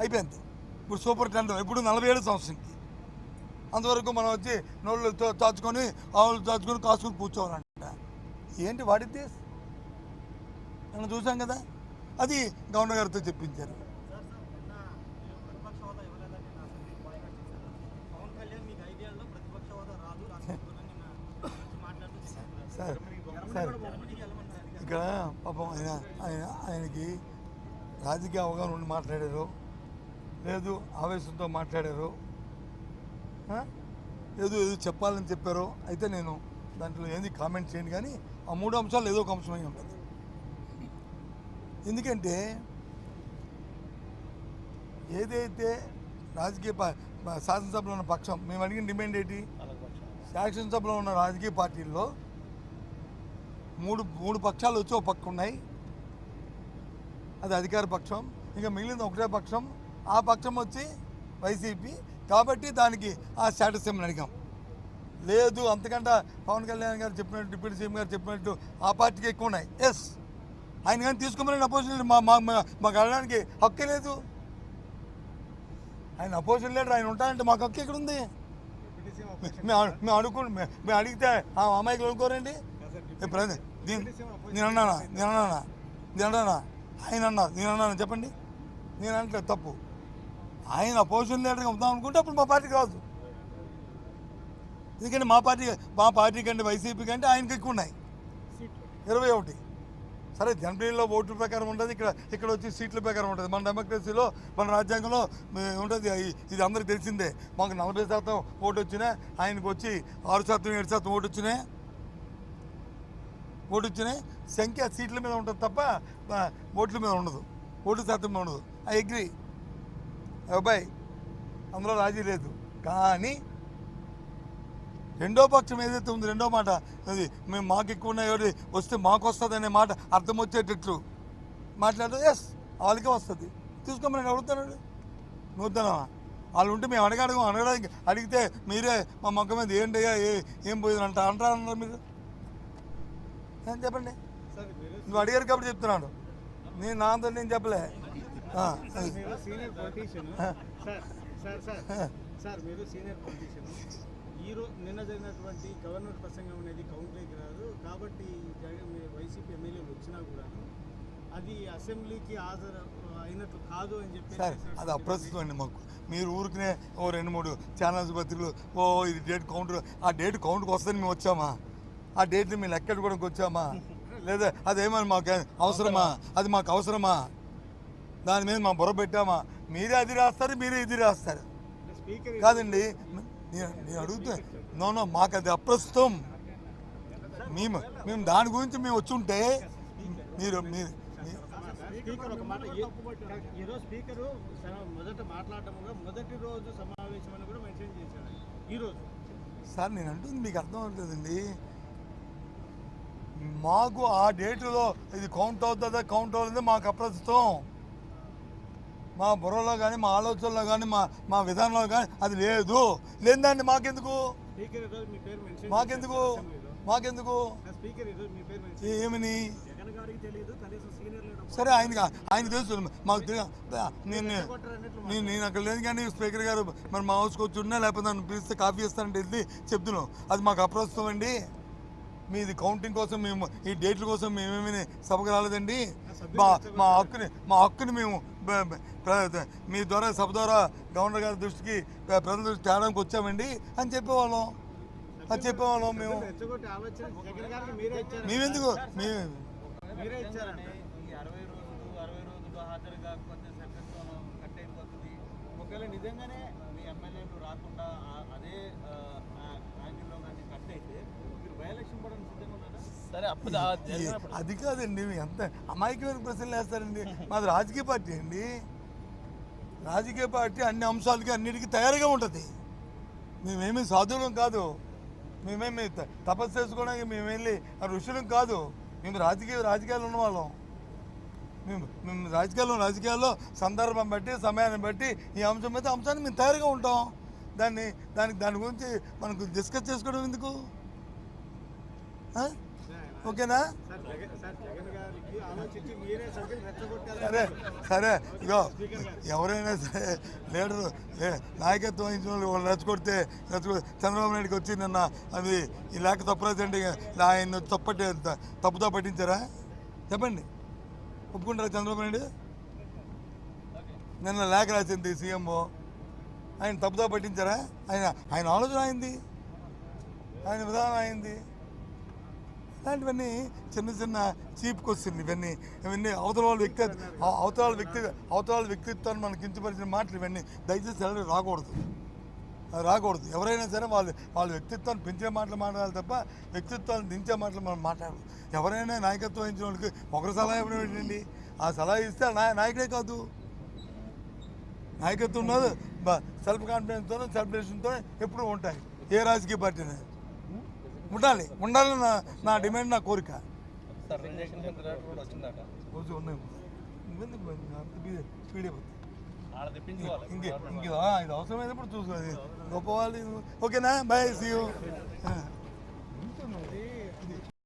అయిపోయింది. ఇప్పుడు super tender ఇప్పుడు నలభై ఏడు సంవత్సరంకి అంతవరకు మనం వచ్చి నోళ్ళు దాచుకొని ఆవులు దాచుకొని కాసుకొని కూర్చోవాలంట. ఏంటి వాడితే మనం చూసాం కదా? అది గవర్నర్ గారితో చెప్పించారు. సార్ సార్ ఇక్కడ పాపం ఆయన ఆయన ఆయనకి రాజకీయ అవగాహన ఉండి మాట్లాడారు. లేదు ఆవేశంతో మాట్లాడారు. ఏదో ఏదో చెప్పాలని చెప్పారు. అయితే నేను దాంట్లో ఏంది కామెంట్ చేయండి కానీ ఆ మూడు అంశాలు ఏదో ఒక అంశమై ఉంటుంది. ఎందుకంటే ఏదైతే రాజకీయ పా- శాసనసభలో ఉన్న పక్షం మేము అడిగిన డిమాండ్ ఏంటి? శాసనసభలో ఉన్న రాజకీయ పార్టీల్లో మూడు మూడు పక్షాలు వచ్చి ఒక పక్క ఉన్నాయి. అది అధికార పక్షం ఇంకా మిగిలింది ఒకటే పక్షం ఆ పక్షం వచ్చి వైసీపీ. కాబట్టి దానికి ఆ స్టేటస్ ఏమని అడిగాం? లేదు అంతకంటే పవన్ కళ్యాణ్ గారు చెప్పినట్టు డిప్యూటీ సీఎం గారు చెప్పినట్టు ఆ పార్టీకి ఎక్కువ ఉన్నాయి. ఎస్ ఆయన కానీ తీసుకోమని అపోజిషన్ మా మాకు వెళ్ళడానికి హక్కే లేదు. ఆయన అపోజిషన్ లీడర్ ఆయన ఉంటారంటే మాకు హక్కు ఎక్కడ ఉంది మేము అడు- మేము అడుగు మేము అడిగితే ఆ అమ్మాయికి అనుకోరండి నేను అన్నానా? నేను అన్నానా? నేను అన్నానా? ఆయన అన్నా నేను అన్నాను? చెప్పండి. నేను అనట్లేదు తప్పు. ఆయన అపోజిషన్ లీడర్గా ఉందాం అనుకుంటే అప్పుడు మా పార్టీకి రాదు. ఎందుకంటే మా పార్టీ మా పార్టీ కంటే వైసీపీ కంటే ఆయనకి ఎక్కువ ఉన్నాయి. ఇరవై ఒకటి. సరే జనవరిలో ఓట్ల ప్రకారం ఉంటుంది ఇక్కడ ఇక్కడ వచ్చి సీట్ల ప్రకారం ఉంటుంది మన డెమోక్రసీలో మన రాజ్యాంగంలో ఉంటుంది. ఇది అందరికీ తెలిసిందే. మాకు నలభై శాతం ఓటు వచ్చినాయి ఆయనకు వచ్చి ఆరు శాతం ఏడు శాతం ఓటు వచ్చినాయి ఓటు వచ్చినాయి సంఖ్య సీట్ల మీద ఉంటుంది తప్ప ఓట్ల మీద ఉండదు. ఓటు శాతం మీద ఉండదు. I agree. అబ్బాయి అందులో రాజీ లేదు. కానీ రెండో పక్షం ఏదైతే ఉంది రెండో మాట అది మేము మాకు ఎక్కువ ఉన్నాయి వస్తే మాకు వస్తుంది అనే మాట అర్థం వచ్చేటట్లు మాట్లాడు ఎస్ వాళ్ళకే వస్తుంది. తీసుకోమని అడుగుతున్నాడు నూతనమా వాళ్ళు ఉంటే మేము అడగడము అడగడానికి అడిగితే మీరే మా మొక్క మీద ఏంటయ్యా ఏ ఏం పోయింది అంట అంటారన్నారు మీరు? ఏం చెప్పండి? నువ్వు అడిగారు కాబట్టి చెప్తున్నాను. నేను నా అంతా నేను చెప్పలే. Senior politician sir sir sir sir మీరు సీనియర్ పొలిటీషియన్ ఈ రోజు నిన్న జరిగినటువంటి గవర్నర్ ప్రసంగం అనేది కౌంటర్కి రాదు కాబట్టి వైసీపీ ఎమ్మెల్యేలు వచ్చినా కూడా అది అసెంబ్లీకి హాజరు అయినట్లు కాదు అని చెప్పి సార్ అది అప్రస్తుతం అండి మాకు. మీరు ఊరికనే ఓ రెండు మూడు ఛానల్స్ పత్రికలు ఓ ఇది డేట్ కౌంటర్ ఆ డేట్ కౌంట్కి వస్తుందని మేము వచ్చామా? ఆ డేట్ని మేము లెక్కెట్టుకోవడానికి వచ్చామా? లేదా అదేమని మాకు అవసరమా? అది మాకు అవసరమా? దాని మీద మా బుర్ర పెట్టామా? మీరే అది రాస్తారు మీరే ఇది రాస్తారు. కాదండి నేను నేను అడుగుతా నో నో మాకు అది అప్రస్తుతం. మేము మేము దాని గురించి మేము వచ్చి ఉంటే మీరు మీరు మీ- స్పీకర్ ఒక మాట ఈ- ఈరోజు స్పీకరు సమ- మొదట మాట్లాడటముగా మొదటి రోజు సమావేశం అని కూడా మెన్షన్ చేశాడు. ఈరోజు సార్ నేను అంటుంది మీకు అర్థం అవుతుందండి మాకు ఆ డేటులో ఇది కౌంట్ అవుతుందా కౌంట్ అవుతుందా మాకు అప్రస్తుతం. మా బుర్రలో కానీ మా ఆలోచనలో కానీ మా మా విధానంలో కానీ అది లేదు. లేదండి మాకెందుకు? మాకెందుకు? మాకెందుకు? ఏమని? సరే ఆయనకి ఆయన తెలుసు. మాకు నేను నేను నేను అక్కడ లేదు కానీ స్పీకర్ గారు మరి మా హౌస్కి వచ్చి ఉన్నా లేకపోతే నన్ను పిలిస్తే కాఫీ ఇస్తానంటే వెళ్ళి చెప్తున్నాం అది మాకు అప్రస్తుతం అండి. మీది కౌంటింగ్ కోసం మేము ఈ డేట్ల కోసం మేమేమి సభకు రాలేదండి? మా మా హక్కుని మా హక్కుని మేము మీ ద్వారా సభ ద్వారా గవర్నర్ గారి దృష్టికి ప్ర- ప్రజల దృష్టికి తేడానికి వచ్చామండి అని చెప్పేవాళ్ళం. అది చెప్పేవాళ్ళం మేము. మేమెందుకు? మేము మీరే ఇచ్చారంట ఈ అరవై రోజులు అరవై రోజులు హాజరు కాకపోతే సభ్యత్వం కట్ అయిపోతుంది. ఒకవేళ నిజంగానే మీ ఎమ్మెల్యేలు రాకుండా అదే యాంగిల్లో కానీ కట్ అయితే అది కాదండి మీ ఎంత అమాయకమైన ప్రశ్నలు వేస్తారండి. మాది రాజకీయ పార్టీ అండి. రాజకీయ పార్టీ అన్ని అంశాలకి అన్నిటికీ తయారుగా ఉంటుంది. మేమేమి సాధువులం కాదు. మేమేమి త- తపస్సు చేసుకోవడానికి మేము వెళ్ళి ఆ ఋషులం కాదు. మేము రాజకీయ రాజకీయాలు ఉన్నవాళ్ళం. మేము మేము రాజకీయాల్లో రాజకీయాల్లో సందర్భం బట్టి సమయాన్ని బట్టి ఈ అంశం మీద అంశాన్ని మేము తయారుగా ఉంటాం. దాన్ని దానికి దాని గురించి మనకు డిస్కస్ చేసుకోవడం ఎందుకు? ఓకేనా? సరే సరే ఇగో ఎవరైనా సరే లీడరు లే- నాయకత్వం వహించిన వాళ్ళు వాళ్ళు రెచ్చగొడితే చంద్రబాబు నాయుడుకి వచ్చి నిన్న అది ఈ లేఖ తప్పరాజండి ఆయన తప్పటి తప్పుతో పట్టించారా? చెప్పండి. ఒప్పుకుంటారా చంద్రబాబు నాయుడు? నిన్న లేఖ రాసింది సీఎం. ఆయన తప్పుతో పట్టించారా? ఆయన ఆయన ఆలోచన అయింది ఆయన విధానం అయింది ఇలాంటివన్నీ చిన్న చిన్న చీప్ క్వశ్చన్లు ఇవన్నీ. ఇవన్నీ అవతల వాళ్ళ వ్యక్తి అవతల వ్యక్తి అవతల వ్యక్తిత్వాన్ని మనకు కించపరిచిన మాటలు ఇవన్నీ. దయచేసి ఎవరు రాకూడదు. అది రాకూడదు. ఎవరైనా సరే వాళ్ళు వాళ్ళ వ్యక్తిత్వాన్ని పెంచే మాటలు మాట్లాడాలి తప్ప వ్యక్తిత్వాన్ని దించే మాటలు మనం మాట్లాడదు ఎవరైనా నాయకత్వం వహించిన వాళ్ళకి ఒకరు సలహా ఇవ్వడం ఏంటండి? ఆ సలహా ఇస్తే నా నాయకుడే కాదు. నాయకత్వం ఉన్నది సెల్ఫ్ కాన్ఫిడెన్స్తో సెల్ఫ్ ఎప్పుడూ ఉంటాయి. ఏ రాజకీయ పార్టీనే ఉండాలి. ఉండాలని నా నా డిమాండ్ నా కోరిక. రోజు ఉన్నాయి. ఇంకే ఇంకే ఇది అవసరమైనప్పుడు చూసుకోవాలి గొప్ప వాళ్ళు ఓకేనా? Bye see you